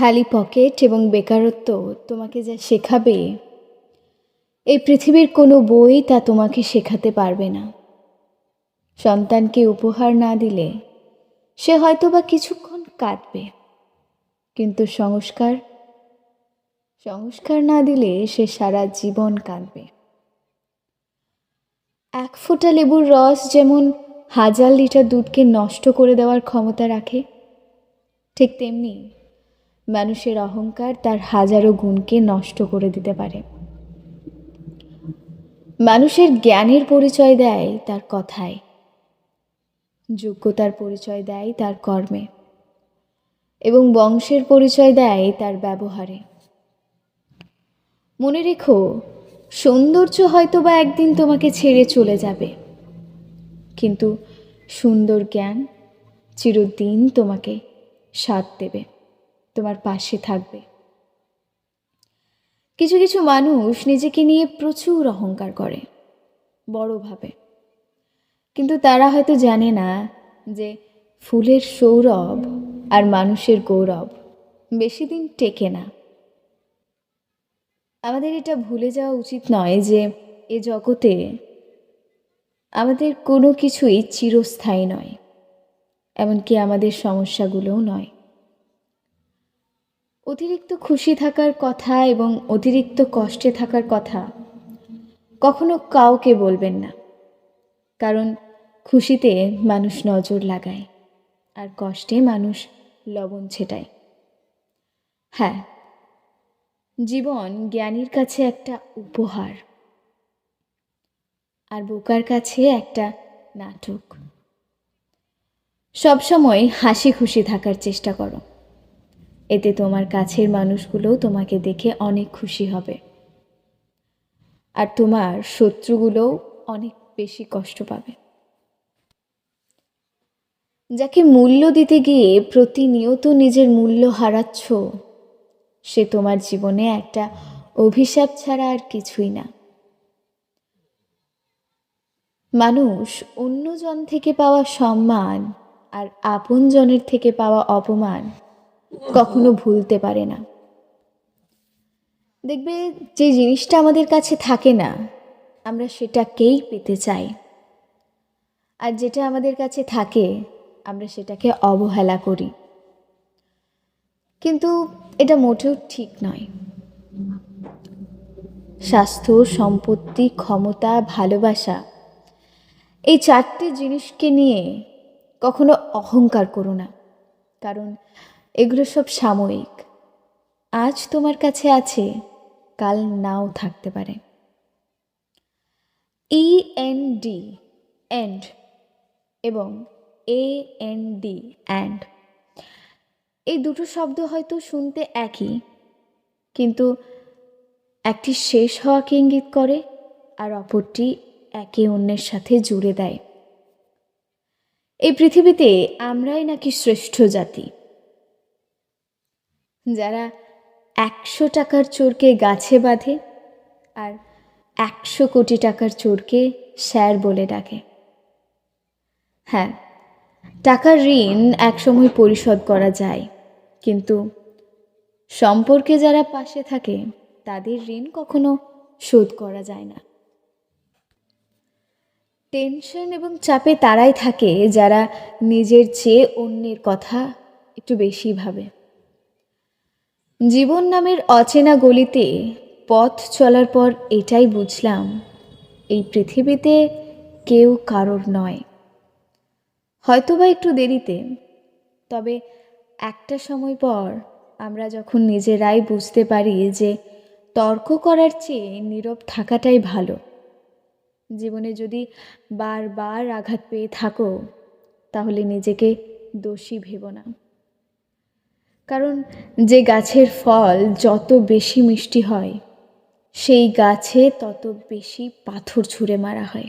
খালি পকেট এবং বেকারত্ব তোমাকে যা শেখাবে, এই পৃথিবীর কোনো বই তা তোমাকে শেখাতে পারবে না। সন্তানকে উপহার না দিলে সে হয়তো বা কিছুক্ষণ কাটবে কিন্তু সংস্কার সংস্কার না দিলে সে সারা জীবন কাঁদবে। এক ফোঁটা লেবুর রস যেমন হাজার লিটার দুধকে নষ্ট করে দেওয়ার ক্ষমতা রাখে, ঠিক তেমনি মানুষের অহংকার তার হাজারো গুণকে নষ্ট করে দিতে পারে। মানুষের জ্ঞানের পরিচয় দেয় তার কথায়। যোগ্যতার পরিচয় দেয় তার কর্মে। এবং বংশের পরিচয় দেয় তার ব্যবহারে। মনে রেখো, সৌন্দর্য হয়তো বা একদিন তোমাকে ছেড়ে চলে যাবে। কিন্তু সুন্দর জ্ঞান চিরদিন তোমাকে সাথ দেবে। তোমার পাশে থাকবে। কিছু কিছু মানুষ নিজেকে নিয়ে প্রচুর অহংকার করে বড়ভাবে কিন্তু তারা হয়তো জানে না যে ফুলের সৌরভ আর মানুষের গৌরব বেশি দিন টেকে না। আমাদের এটা ভুলে যাওয়া উচিত নয় যে এ জগতে আমাদের কোনো কিছুই চিরস্থায়ী নয়, এমনকি আমাদের সমস্যাগুলোও নয়। অতিরিক্ত খুশি থাকার কথা এবং অতিরিক্ত কষ্টে থাকার কথা কখনো কাউকে বলবেন না। কারণ খুশিতে মানুষ নজর লাগায় আর কষ্টে মানুষ লবণ ছেটায়। হ্যাঁ জীবন জ্ঞানীর কাছে একটা উপহার আর বোকার কাছে একটা নাটক। সবসময় হাসি খুশি থাকার চেষ্টা করো। এতে তোমার কাছের মানুষগুলো তোমাকে দেখে অনেক খুশি হবে। আর তোমার শত্রুগুলোও অনেক বেশি কষ্ট পাবে। যাকে মূল্য দিতে গিয়ে প্রতিনিয়ত নিজের মূল্য হারাচ্ছ, সে তোমার জীবনে একটা অভিশাপ ছাড়া আর কিছুই না। মানুষ অন্যজন থেকে পাওয়া সম্মান আর আপনজনের থেকে পাওয়া অপমান কখনো ভুলতে পারে না। দেখবে যে জিনিসটা আমাদের কাছে থাকে না, আমরা সেটাকেই পেতে চাই। আর যেটা আমাদের কাছে থাকে, আমরা সেটাকে অবহেলা করি। কিন্তু এটা মোটেও ঠিক নয়। স্বাস্থ্য, সম্পত্তি, ক্ষমতা, ভালোবাসা, এই চারটে জিনিসকে নিয়ে কখনো অহংকার করো না। কারণ এগুলো সব সাময়িক। আজ তোমার কাছে আছে, কাল নাও থাকতে পারে। ই এন ডি এন্ড এবং এ এন ডি অ্যান্ড এই দুটো শব্দ হয়তো শুনতে একই, কিন্তু একটি শেষ হওয়াকে ইঙ্গিত করে আর অপরটি একে অন্যের সাথে জুড়ে দেয়। এই পৃথিবীতে আমরাই নাকি শ্রেষ্ঠ জাতি। যারা একশো টাকার চোরকে গাছে বাঁধে আর একশো কোটি টাকার চোরকে স্যার বলে ডাকে। হ্যাঁ টাকার ঋণ একসময় পরিশোধ করা যায়, কিন্তু সম্পর্কে যারা পাশে থাকে, তাদের ঋণ কখনো শোধ করা যায় না। টেনশন এবং চাপে তারাই থাকে যারা নিজের চেয়ে অন্যের কথা একটু বেশি ভাবে। জীবন নামের অচেনা গলিতে পথ চলার পর এটাই বুঝলাম, এই পৃথিবীতে কেউ কারোর নয়। হয়তোবা একটু দেরিতে, তবে একটা সময় পর আমরা যখন নিজেরাই বুঝতে পারি যে তর্ক করার চেয়ে নীরব থাকাটাই ভালো। জীবনে যদি বারবার আঘাত পেয়ে থাকো, তাহলে নিজেকে দোষী ভেব না। কারণ যে গাছের ফল যত বেশি মিষ্টি হয়, সেই গাছে তত বেশি পাথর ছুঁড়ে মারা হয়।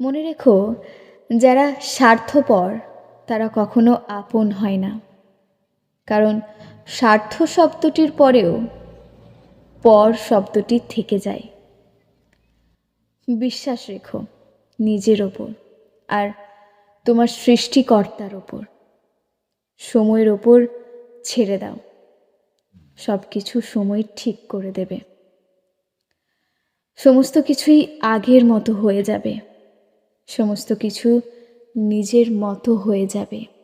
মনে রেখো, যারা স্বার্থপর, তারা কখনো আপন হয় না। কারণ স্বার্থ শব্দটির পরেও পর শব্দটি থেকে যায়। বিশ্বাস রেখো, নিজের ওপর, আর তোমার সৃষ্টিকর্তার ওপর। সময়ের ওপর ছেড়ে দাও। সব কিছু সময় ঠিক করে দেবে। সমস্ত কিছুই আগের মতো হয়ে যাবে। সমস্ত কিছু নিজের মতো হয়ে যাবে।